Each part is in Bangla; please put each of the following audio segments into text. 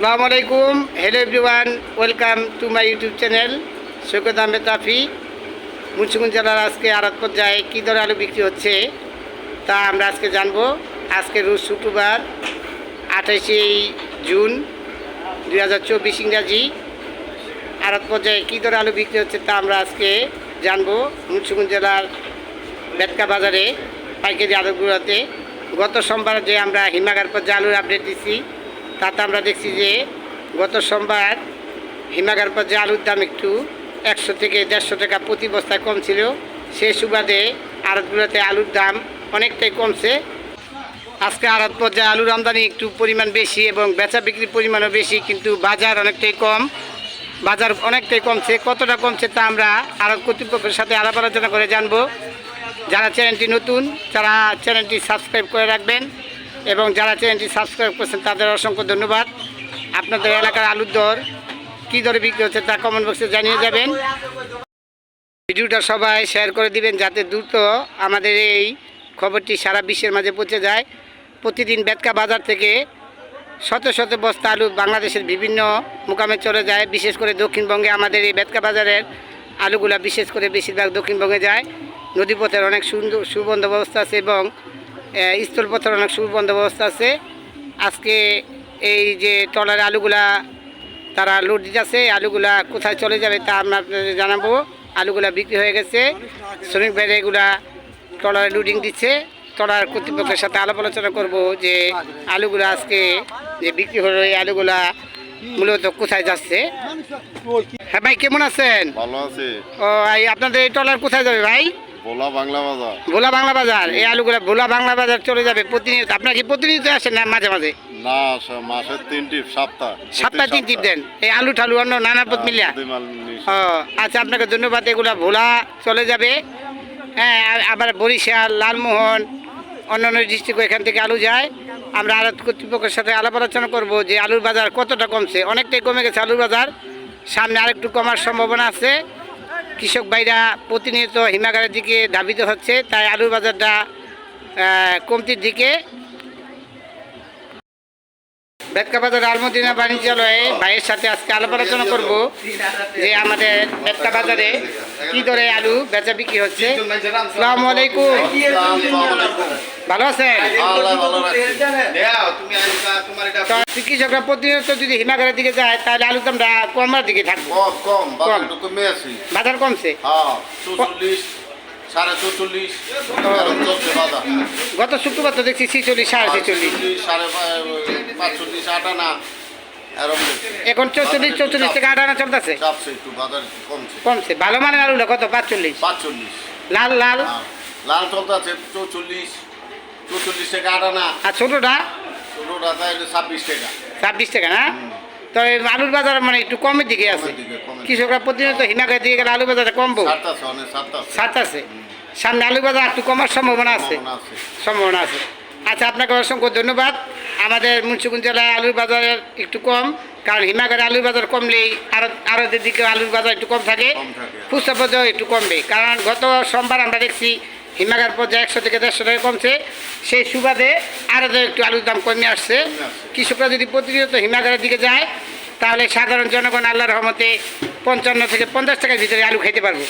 আসসালামু আলাইকুম। Hello everyone welcome to my YouTube channel Saikat Ahmed Rafi Munshiganj জেলার আজকে আড়ত পর্যায়ে কী দরে আলু বিক্রি হচ্ছে, তা আমরা আজকে জানব। আজকে রোজ শুক্রবার, আঠাশে জুন, দুই হাজার চব্বিশ ইংরাজি। আড়ত পর্যায়ে কী দরে আলু বিক্রি হচ্ছে, তা আমরা আজকে জানব। মুন্সিগঞ্জ জেলার বেতকা বাজারে পাইকারি আলুগুলোতে। গত সোমবার যে আমরা হিমাগার পর্যায়ে আলুর আপডেট দিচ্ছি তাতে আমরা দেখছি যে গত সোমবার হিমাগার পর্যায়ে আলুর দাম একটু একশো থেকে দেড়শো টাকা প্রতি বস্তায় কম ছিল, সেই সুবাদে আড়তগুলোতে আলুর দাম অনেকটাই কমছে। আজকে আড়ত পর্যায়ে আলুর আমদানি একটু পরিমাণ বেশি এবং বেচা বিক্রির পরিমাণও বেশি, কিন্তু বাজার অনেকটাই কম। বাজার অনেকটাই কমছে। কতটা কমছে তা আমরা আড়ত কর্তৃপক্ষের সাথে আলাপ আলোচনা করে জানব। যারা চ্যানেলটি নতুন, তারা চ্যানেলটি সাবস্ক্রাইব করে রাখবেন। এবং যারা চ্যানেলটি সাবস্ক্রাইব করছেন তাদের অসংখ্য ধন্যবাদ। আপনাদের এলাকার আলুর দর কী দরে বিক্রি হচ্ছে তা কমেন্ট বক্সে জানিয়ে যাবেন। ভিডিওটা সবাই শেয়ার করে দিবেন যাতে দ্রুত আমাদের এই খবরটি সারা বিশ্বের মাঝে পৌঁছে যায়। প্রতিদিন বেতকা বাজার থেকে শত শত বস্তা আলু বাংলাদেশের বিভিন্ন মোকামে চলে যায়। বিশেষ করে দক্ষিণবঙ্গে আমাদের এই বেতকা বাজারের আলুগুলা বিশেষ করে বেশিরভাগ দক্ষিণবঙ্গে যায়। নদীপথের অনেক সুন্দর সুবন্ধ ব্যবস্থা আছে এবং স্থলপথের অনেক সুবন্ধ ব্যবস্থা আছে। আজকে এই যে ট্রলার আলুগুলা তারা লোড দিতেছে আলুগুলা কোথায় চলে যাবে তা আমরা আপনাদের জানাব। আলুগুলা বিক্রি হয়ে গেছে। শ্রমিক ভাইরা এগুলা ট্রলারে লোডিং দিচ্ছে। ট্রলার কর্তৃপক্ষের সাথে আলাপ আলোচনা করব যে আলুগুলা আজকে যে বিক্রি হলো এই আলুগুলা মূলত কোথায় যাচ্ছে। হ্যাঁ ভাই কেমন আছেন? ভালো আছে। ও আপনাদের এই ট্রলার কোথায় যাবে ভাই? ভোলা বাংলা বাজার। ভোলা বাংলা বাজার এই আলুগুলা ভোলা বাংলা বাজার চলে যাবে প্রতিনিয়ত। আপনার কি প্রতিনিয়ত আসেন না মাঝে মাঝে? না স- মাসের তিন টিপ সপ্তাহ। সপ্তাহে তিন টিপ দেন। এই আলু ঠালু অন্য নানা পথ মিলিয়া। ও আচ্ছা আপনাকে ধন্যবাদ। এগুলা ভোলা চলে যাবে। হ্যাঁ আর আবার বরিশাল লালমোহন অন্যান্য ডিস্ট্রিক্ট এখান থেকে আলু যায়। আমরা আড়ত কর্তৃপক্ষের সাথে আলাপ আলোচনা করব যে আলুর বাজার কতটা কমছে। অনেকটাই কমে গেছে আলুর বাজার। সামনে আরেকটু কমার সম্ভাবনা আছে। কৃষক ভাইরা প্রতিনিয়ত হিমাগারের দিকে ধাবিত হচ্ছে। তাই আলুর বাজারটা কমতির দিকে বেতকা বাজার আলমদিনা বাণিজ্যালয়ে ভাইয়ের সাথে আজকে আলাপ আলোচনা করব যে আমাদের বেতকা বাজারে কি দরে আলু বেচা বিক্রি হচ্ছে। আসসালামু আলাইকুম। ভালো আছেন? কৃষকরা প্রতিনিয়ত যদি হিমাগারের দিকে যায় তাহলে আলুর দামটা কমার দিকে থাকব। কম। বাজার কমছে? হ্যাঁ সাড়ে চৌচল্লিশ এরকম চলছে বাজার গত শুক্রবার তো দেখছি ছিচল্লিশ সাড়ে ছিচল্লিশ। সাড়ে পাঁচচল্লিশ আটানা এখন চৌচল্লিশ চৌচল্লিশ থেকে আটানা চলতেছে? কমছে। কমছে। ভালো মানের আলুটা কত? পাঁচচল্লিশ। পাঁচচল্লিশ। লাল লাল? লাল। চলতে আছে চৌচল্লিশ চৌচল্লিশ টাকা আটানা আর ছোটোটা? ছোটোটা তাইলে ছাব্বিশ টাকা। ছাব্বিশ টাকা না? তো এই আলুর বাজার মানে একটু কমের দিকে আছে। কৃষকরা প্রতিনিয়ত হিমাগার দিকে গেলে আলু বাজারটা কমবো। সাত আছে সামনে আলু বাজার একটু কমার সম্ভাবনা আছে। সম্ভাবনা আছে। আচ্ছা আপনাকে অসংখ্য ধন্যবাদ। আমাদের মুন্সিগঞ্জ জেলায় আলুর বাজার একটু কম কারণ হিমাগারে আলুর বাজার কমলেই আরও আরতের দিকে আলুর বাজার একটু কম থাকে। খুচরা পর্যায়ে একটু কমবে। কারণ গত সোমবার আমরা দেখছি হিমাগার পর্যায়ে একশো থেকে দেড়শো টাকা কমছে। সেই সুবাদে আরও একটু আলুর দাম কমে আসছে। কৃষকরা যদি প্রতিনিয়ত হিমাগারের দিকে যায়, তাহলে সাধারণ জনগণ আল্লাহর রহমতে পঞ্চান্ন থেকে পঞ্চাশ টাকার ভিতরে আলু খেতে পারব।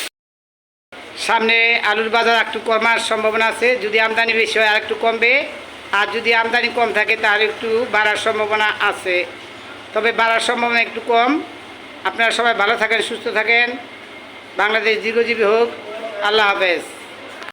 সামনে আলুর বাজার একটু কমার সম্ভাবনা আছে। যদি আমদানি বেশি হয় আর একটু কমবে। আর যদি আমদানি কম থাকে, তাহলে একটু বাড়ার সম্ভাবনা আছে। তবে বাড়ার সম্ভাবনা একটু কম। আপনারা সবাই ভালো থাকেন, সুস্থ থাকেন। বাংলাদেশ দীর্ঘজীবী হোক। আল্লাহ হাফেজ।